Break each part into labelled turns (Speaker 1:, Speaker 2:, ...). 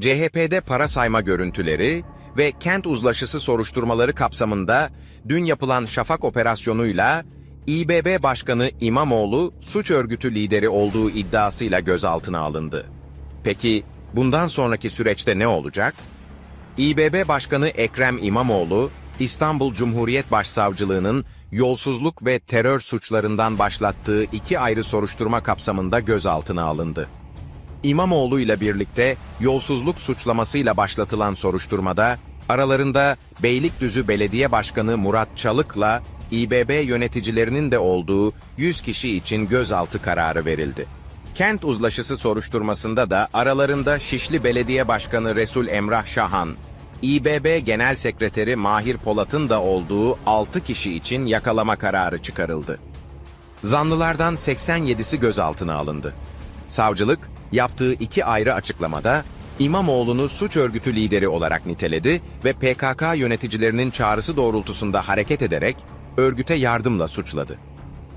Speaker 1: CHP'de para sayma görüntüleri ve kent uzlaşısı soruşturmaları kapsamında dün yapılan Şafak operasyonuyla İBB Başkanı İmamoğlu suç örgütü lideri olduğu iddiasıyla gözaltına alındı. Peki bundan sonraki süreçte ne olacak? İBB Başkanı Ekrem İmamoğlu, İstanbul Cumhuriyet Başsavcılığı'nın yolsuzluk ve terör suçlarından başlattığı iki ayrı soruşturma kapsamında gözaltına alındı. İmamoğlu ile birlikte yolsuzluk suçlamasıyla başlatılan soruşturmada aralarında Beylikdüzü Belediye Başkanı Murat Çalık'la İBB yöneticilerinin de olduğu 100 kişi için gözaltı kararı verildi. Kent uzlaşısı soruşturmasında da aralarında Şişli Belediye Başkanı Resul Emrah Şahan, İBB Genel Sekreteri Mahir Polat'ın da olduğu 6 kişi için yakalama kararı çıkarıldı. Zanlılardan 87'si gözaltına alındı. Savcılık, yaptığı iki ayrı açıklamada İmamoğlu'nu suç örgütü lideri olarak niteledi ve PKK yöneticilerinin çağrısı doğrultusunda hareket ederek örgüte yardımla suçladı.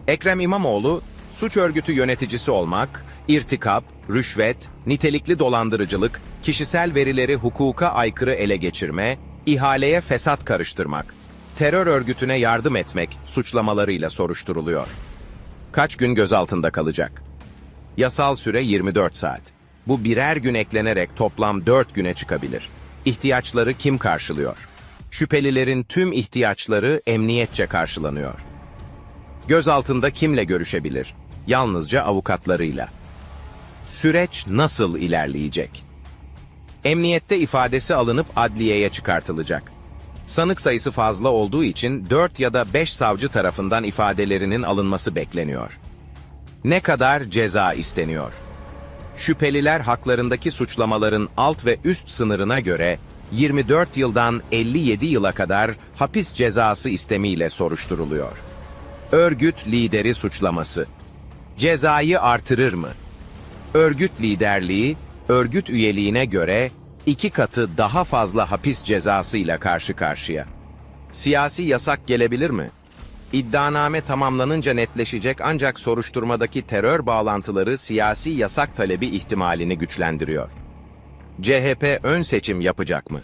Speaker 1: Ekrem İmamoğlu, suç örgütü yöneticisi olmak, irtikap, rüşvet, nitelikli dolandırıcılık, kişisel verileri hukuka aykırı ele geçirme, ihaleye fesat karıştırmak, terör örgütüne yardım etmek suçlamalarıyla soruşturuluyor. Kaç gün gözaltında kalacak? Yasal süre 24 saat. Bu birer gün eklenerek toplam 4 güne çıkabilir. İhtiyaçları kim karşılıyor? Şüphelilerin tüm ihtiyaçları emniyetçe karşılanıyor. Gözaltında kimle görüşebilir? Yalnızca avukatlarıyla. Süreç nasıl ilerleyecek? Emniyette ifadesi alınıp adliyeye çıkartılacak. Sanık sayısı fazla olduğu için 4 ya da 5 savcı tarafından ifadelerinin alınması bekleniyor. Ne kadar ceza isteniyor? Şüpheliler haklarındaki suçlamaların alt ve üst sınırına göre 24 yıldan 57 yıla kadar hapis cezası istemiyle soruşturuluyor. Örgüt lideri suçlaması. Cezayı artırır mı? Örgüt liderliği, örgüt üyeliğine göre iki katı daha fazla hapis cezasıyla karşı karşıya. Siyasi yasak gelebilir mi? İddianame tamamlanınca netleşecek ancak soruşturmadaki terör bağlantıları siyasi yasak talebi ihtimalini güçlendiriyor. CHP ön seçim yapacak mı?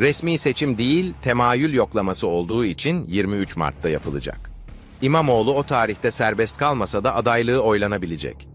Speaker 1: Resmi seçim değil, temayül yoklaması olduğu için 23 Mart'ta yapılacak. İmamoğlu o tarihte serbest kalmasa da adaylığı oylanabilecek.